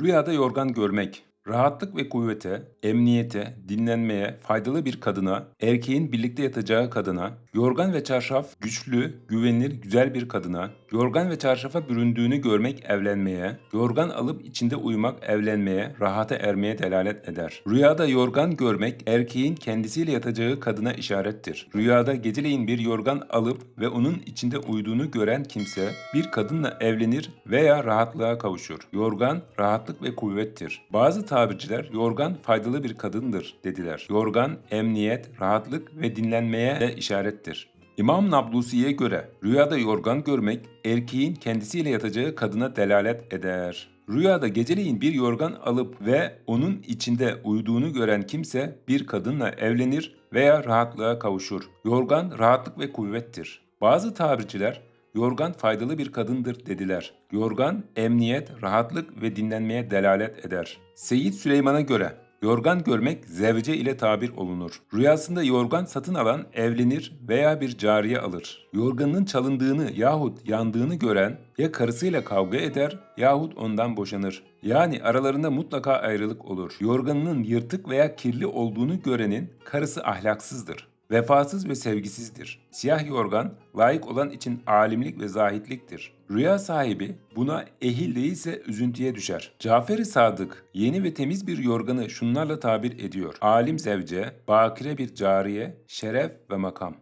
Rüyada yorgan görmek, rahatlık ve kuvvete, emniyete, dinlenmeye, faydalı bir kadına, erkeğin birlikte yatacağı kadına, yorgan ve çarşaf güçlü, güvenilir, güzel bir kadına, yorgan ve çarşafa büründüğünü görmek evlenmeye, yorgan alıp içinde uyumak evlenmeye, rahata ermeye delalet eder. Rüyada yorgan görmek erkeğin kendisiyle yatacağı kadına işarettir. Rüyada geceleyin bir yorgan alıp ve onun içinde uyuduğunu gören kimse bir kadınla evlenir veya rahatlığa kavuşur. Yorgan rahatlık ve kuvvettir. Bazı tabirciler yorgan faydalı bir kadındır dediler. Yorgan emniyet, rahatlık ve dinlenmeye de işarettir. İmam Nablusi'ye göre rüyada yorgan görmek erkeğin kendisiyle yatacağı kadına delalet eder. Rüyada geceleyin bir yorgan alıp ve onun içinde uyuduğunu gören kimse bir kadınla evlenir veya rahatlığa kavuşur. Yorgan rahatlık ve kuvvettir. Bazı tabirciler yorgan faydalı bir kadındır dediler. Yorgan emniyet, rahatlık ve dinlenmeye delalet eder. Seyyid Süleyman'a göre Yorgan görmek zevce ile tabir olunur. Rüyasında yorgan satın alan evlenir veya bir cariye alır. Yorganının çalındığını yahut yandığını gören ya karısıyla kavga eder yahut ondan boşanır. Yani aralarında mutlaka ayrılık olur. Yorganının yırtık veya kirli olduğunu görenin karısı ahlaksızdır. Vefasız ve sevgisizdir. Siyah yorgan layık olan için alimlik ve zahitliktir. Rüya sahibi buna ehil değilse üzüntüye düşer. Cafer-i Sadık yeni ve temiz bir yorganı şunlarla tabir ediyor. Alim zevce, bakire bir cariye, şeref ve makam.